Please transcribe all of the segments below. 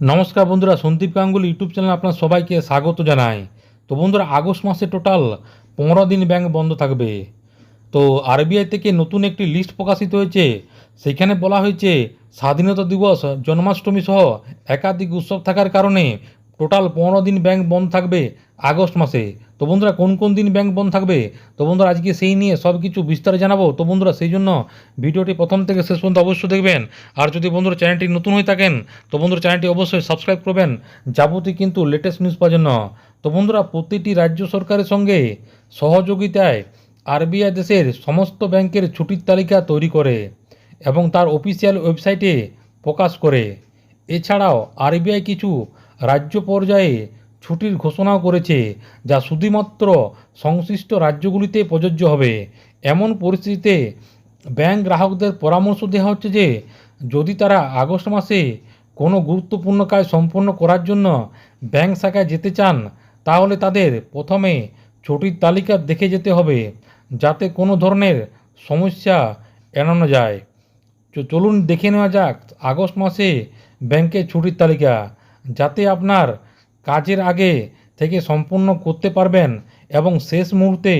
নমস্কার বন্ধুরা, Sandeep Ganguly YouTube channel আপনার সবাইকে স্বাগত জানাই। তো বন্ধুরা, আগস্ট মাসে টোটাল পনেরো দিন ব্যাংক বন্ধ থাকবে। তো আরবিআই থেকে নতুন একটি লিস্ট প্রকাশিত হয়েছে। সেখানে বলা হয়েছে, স্বাধীনতা দিবস, জন্মাষ্টমী সহ একাধিক উৎসব থাকার কারণে টোটাল পনেরো দিন ব্যাংক বন্ধ থাকবে আগস্ট মাসে। তো বন্ধুরা, কোন কোন দিন ব্যাংক বন্ধ থাকবে? তো বন্ধুরা, আজকে সেই নিয়ে সব কিছু বিস্তারে জানাব। তো বন্ধুরা, সেই জন্য ভিডিওটি প্রথম থেকে শেষ পর্যন্ত অবশ্যই দেখবেন। আর যদি বন্ধুরা চ্যানেলটি নতুন হয়ে থাকেন, তো বন্ধুরা চ্যানেলটি অবশ্যই সাবস্ক্রাইব করবেন। যাবতীয় কিন্তু লেটেস্ট নিউজ পাওয়ার জন্য। তো বন্ধুরা, প্রতিটি রাজ্য সরকারের সঙ্গে সহযোগিতায় আরবিআই দেশের সমস্ত ব্যাংকের ছুটির তালিকা তৈরি করে এবং তার অফিসিয়াল ওয়েবসাইটে প্রকাশ করে। এছাড়াও আরবিআই কিছু রাজ্য পর্যায়ে ছুটির ঘোষণাও করেছে, যা শুধুমাত্র সংশ্লিষ্ট রাজ্যগুলিতে প্রযোজ্য হবে। এমন পরিস্থিতিতে ব্যাংক গ্রাহকদের পরামর্শ দেওয়া হচ্ছে যে, যদি তারা আগস্ট মাসে কোনো গুরুত্বপূর্ণ কাজ সম্পন্ন করার জন্য ব্যাংক শাখায় যেতে চান, তাহলে তাদের প্রথমে ছুটির তালিকা দেখে যেতে হবে, যাতে কোনো ধরনের সমস্যা এড়ানো যায়। চলুন দেখে নেওয়া যাক, আগস্ট মাসে ব্যাংকের ছুটির তালিকা, যাতে আপনার কাজের আগে থেকে সম্পূর্ণ করতে পারবেন এবং শেষ মুহূর্তে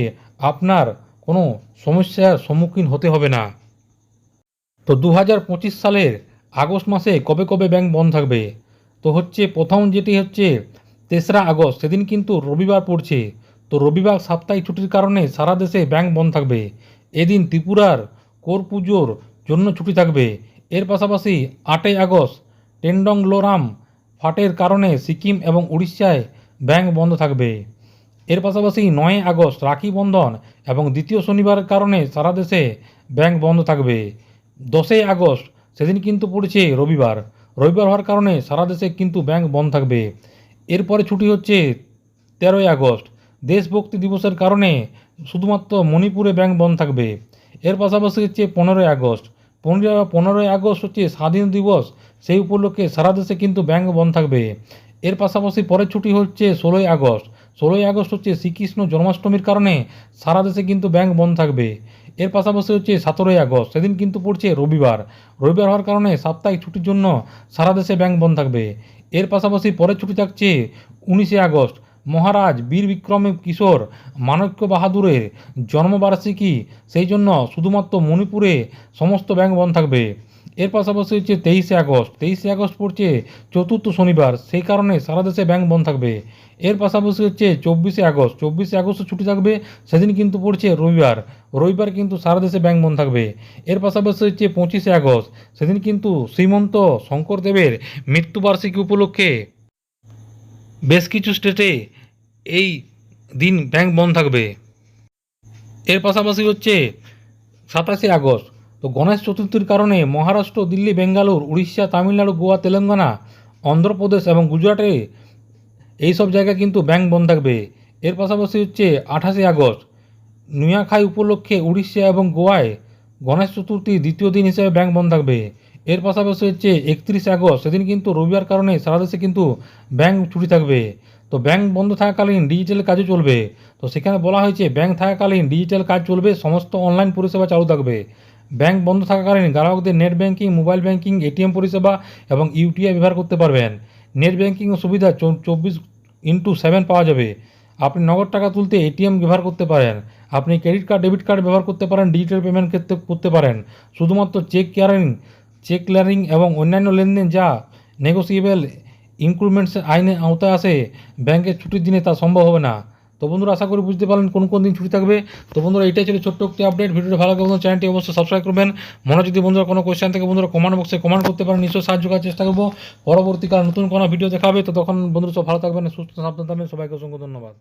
আপনার কোনো সমস্যার সম্মুখীন হতে হবে না। তো দু হাজার পঁচিশ সালের আগস্ট মাসে কবে কবে ব্যাংক বন্ধ থাকবে? তো হচ্ছে প্রথম যেটি হচ্ছে তেসরা আগস্ট, সেদিন কিন্তু রবিবার পড়ছে। তো রবিবার সাপ্তাহিক ছুটির কারণে সারা দেশে ব্যাংক বন্ধ থাকবে। এদিন ত্রিপুরার কোর পুজোর জন্য ছুটি থাকবে। এর পাশাপাশি আটই আগস্ট টেন্ডং লোরাম ফাটের কারণে সিকিম এবং উড়িষ্যায় ব্যাংক বন্ধ থাকবে। এর পাশাপাশি নয় আগস্ট রাখি বন্ধন এবং দ্বিতীয় শনিবারের কারণে সারা দেশে ব্যাংক বন্ধ থাকবে। দশই আগস্ট সেদিন কিন্তু পড়েছে রবিবার। রবিবার হওয়ার কারণে সারা দেশে কিন্তু ব্যাংক বন্ধ থাকবে। এরপরে ছুটি হচ্ছে তেরোই আগস্ট। দেশভক্তি দিবসের কারণে শুধুমাত্র মণিপুরে ব্যাংক বন্ধ থাকবে। এর পাশাপাশি হচ্ছে পনেরোই আগস্ট। পনেরো পনেরোই আগস্ট হচ্ছে স্বাধীন দিবস। সেই উপলক্ষে সারা দেশে কিন্তু ব্যাংক বন্ধ থাকবে। এর পাশাপাশি পরের ছুটি হচ্ছে ষোলোই আগস্ট। ষোলোই আগস্ট হচ্ছে শ্রীকৃষ্ণ জন্মাষ্টমীর কারণে সারা দেশে কিন্তু ব্যাংক বন্ধ থাকবে। এর পাশাপাশি হচ্ছে সতেরোই আগস্ট। সেদিন কিন্তু পড়ছে রবিবার। রবিবার হওয়ার কারণে সাপ্তাহিক ছুটির জন্য সারা দেশে ব্যাংক বন্ধ থাকবে। এর পাশাপাশি পরের ছুটি থাকছে উনিশে আগস্ট। মহারাজ বীর বিক্রমী কিশোর মাণক্য বাহাদুরের জন্মবার্ষিকী, সেই জন্য শুধুমাত্র মণিপুরে সমস্ত ব্যাংক বন্ধ থাকবে। এর পাশাপাশি হচ্ছে তেইশে আগস্ট। তেইশে আগস্ট পড়ছে চতুর্থ শনিবার, সেই কারণে সারা দেশে ব্যাংক বন্ধ থাকবে। এর পাশাপাশি হচ্ছে চব্বিশে আগস্ট। চব্বিশে আগস্ট ছুটি থাকবে, সেদিন কিন্তু পড়ছে রবিবার। রবিবার কিন্তু সারা দেশে ব্যাংক বন্ধ থাকবে। এর পাশাপাশি হচ্ছে পঁচিশে আগস্ট, সেদিন কিন্তু শ্রীমন্ত শঙ্করদেবের মৃত্যুবার্ষিকী উপলক্ষে বেশ কিছু স্টেটে এই দিন ব্যাংক বন্ধ থাকবে। এর পাশাপাশি হচ্ছে সাতাশে আগস্ট। তো গণেশ চতুর্থীর কারণে মহারাষ্ট্র, দিল্লি, বেঙ্গালুর, উড়িষ্যা, তামিলনাড়ু, গোয়া, তেলেঙ্গানা, অন্ধ্রপ্রদেশ এবং গুজরাটে এই সব জায়গায় কিন্তু ব্যাংক বন্ধ থাকবে। এর পাশাপাশি হচ্ছে আঠাশে আগস্ট। নুয়াখাই উপলক্ষে উড়িষ্যা এবং গোয়ায় গণেশ চতুর্থী দ্বিতীয় দিন হিসেবে ব্যাংক বন্ধ থাকবে। এর পাশাপাশি হচ্ছে একত্রিশে আগস্ট, সেদিন কিন্তু রবিবার কারণে সারা দেশে কিন্তু ব্যাংক ছুটি থাকবে। তো ব্যাংক বন্ধ থাকাকালীন ডিজিটাল কাজও চলবে। তো সেখানে বলা হয়েছে, ব্যাংক থাকাকালীন ডিজিটাল কাজ চলবে, সমস্ত অনলাইন পরিষেবা চালু থাকবে। ব্যাংক বন্ধ থাকাকালীন গ্রাহকদের net banking, mobile banking, ATM পরিষেবা এবং ইউটিআই ব্যবহার করতে পারবেন। নেট ব্যাংকিং সুবিধা চব্বিশ ইন্টু সেভেন পাওয়া যাবে। আপনি নগদ টাকা তুলতে এটিএম ব্যবহার করতে পারেন। আপনি ক্রেডিট কার্ড, ডেবিট কার্ড ব্যবহার করতে পারেন, ডিজিটাল পেমেন্ট ক্ষেত্রে করতে পারেন। শুধুমাত্র চেক ক্লিয়ারিং চেক ক্লিয়ারিং এবং অন্যান্য লেনদেন যা নেগোসিয়েবল ইনক্রুমেন্টস আইনের আওতায় আসে, ব্যাংকের ছুটির দিনে তা সম্ভব হবে না। তো বন্ধুরা, আশা করি বুঝতে পারলেন কোন কোন দিন ছুটি থাকবে। তো বন্ধুরা, এটাই ছিল ছোট্ট একটি আপডেট। ভিডিওটা ভালো লাগে বন্ধুরা চ্যানেলটি অবশ্যই সাবস্ক্রাইব করবেন। মনে যদি বন্ধুরা কোনো কোয়েশ্চেন থেকে, বন্ধুরা কমেন্ট বক্সে কমেন্ট করতে পারেন। নিশ্চয়ই সাহায্য করার চেষ্টা করব। পরবর্তীকালে নতুন কোনো ভিডিও দেখাবে তো তখন বন্ধুরা সব ভালো থাকবেন, সুস্থ সাবধান থাকবেন। সবাইকে অসংখ্য ধন্যবাদ।